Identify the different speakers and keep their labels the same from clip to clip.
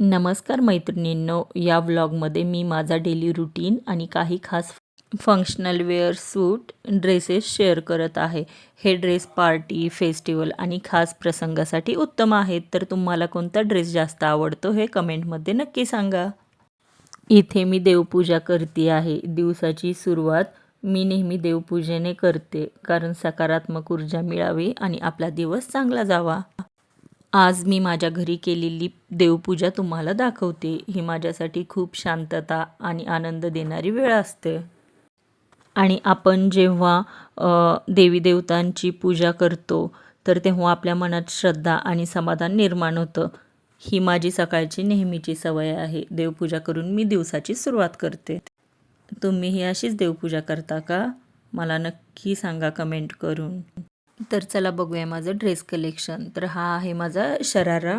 Speaker 1: नमस्कार मैत्रिणींनो या व्लॉगमध्ये मी माझा डेली रुटीन आणि काही खास functional wear suit dresses share करत आहे. हे ड्रेस पार्टी फेस्टिवल आणि खास प्रसंगासाठी उत्तम आहेत. तर तुम्हाला कोणता ड्रेस जास्त आवडतो हे कमेंटमध्ये नक्की सांगा. इथे मी देवपूजा करते आहे. दिवसाची सुरुवात मी नेहमी देवपूजेने करते. कारण सकारात्मक ऊर्जा मिळावी आणि आपला दिवस चांगला जावा. आज मी माझ्या घरी केलेली देवपूजा तुम्हाला दाखवते. ही माझ्यासाठी खूप शांतता आणि आनंद देणारी वेळ असते. आणि आपण जेव्हा देवी देवतांची पूजा करतो तर तेव्हा आपल्या मनात श्रद्धा आणि समाधान निर्माण होतं. ही माझी सकाळची नेहमीची सवय आहे. देवपूजा करून मी दिवसाची सुरुवात करते. तुम्हीही अशीच देवपूजा करता का? मला नक्की सांगा कमेंट करून. तर चला बघूया माझं ड्रेस कलेक्शन तर हा आहे माझा शरारा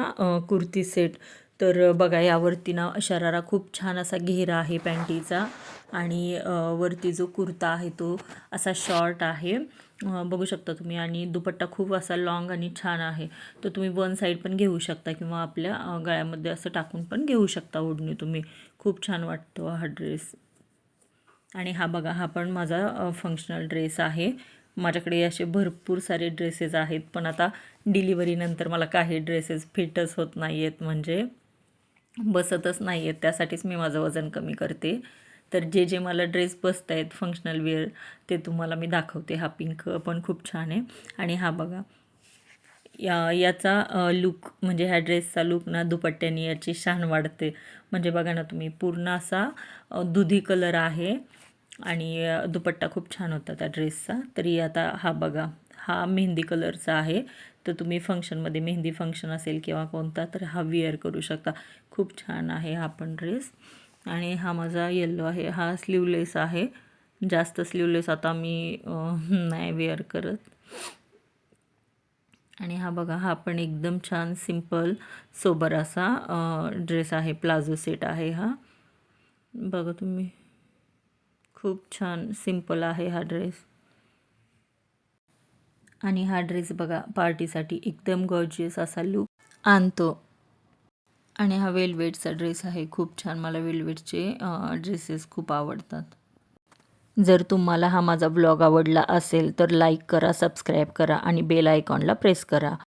Speaker 1: कुर्ती सेट तर बघा यावरती ना शरारा खूप छान असा घेरा आहे पॅन्टीचा आणि वरती जो कुर्ता आहे तो असा शॉर्ट आहे. बघू शकता तुम्ही. आणि दुपट्टा खूप असा लॉंग आणि छान आहे. तर तुम्ही वन साईड पण घेऊ शकता किंवा आपल्या गळ्यामध्ये असं टाकून पण घेऊ शकता ओढणी तुम्ही. खूप छान वाटतो हा ड्रेस आणि हा बघा हा पण माझा फंक्शनल ड्रेस आहे. माझ्याकडे असे भरपूर सारे ड्रेसेस आहेत पण आता डिलिव्हरीनंतर मला काही ड्रेसेस फिटच होत नाही आहेत म्हणजे बसतच नाही आहेत त्यासाठीच मी माझं वजन कमी करते. तर जे जे मला ड्रेस बसत आहेत फंक्शनल वेअर ते तुम्हाला मी दाखवते. हा पिंक पण खूप छान आहे. आणि हा बघा या याचा लुक म्हणजे ह्या ड्रेसचा लुक ना दुपट्ट्याने याची शान वाढते. म्हणजे बघा ना तुम्ही पूर्ण असा दुधी कलर आहे. आणि दुपट्टा खूप छान होता त्या ड्रेसचा. तरी आता हा बघा हा मेहंदी कलरचा आहे. तर तुम्ही फंक्शनमध्ये मेहंदी फंक्शन असेल किंवा कोणता तर हा विअर करू शकता. खूप छान आहे हा पण ड्रेस. आणि हा माझा येल्लो आहे. हा स्लीवलेस आहे. जास्त स्लीवलेस आता मी नाही वेअर करत. आणि हा बघा हा पण एकदम छान सिंपल सोबर असा ड्रेस आहे. प्लाझो सेट आहे हा. बघा तुम्ही. खूप छान सिंपल आहे हा ड्रेस. आणि हा ड्रेस बघा पार्टीसाठी एकदम गॉर्जियस असा लुक आणतो. आणि हा वेलवेटचा ड्रेस आहे खूप छान. मला वेलवेटचे ड्रेसेस खूप आवडतात. जर तुम्हाला हा माझा ब्लॉग आवडला असेल तर लाईक करा सबस्क्राईब करा आणि बेल आयकॉनला प्रेस करा.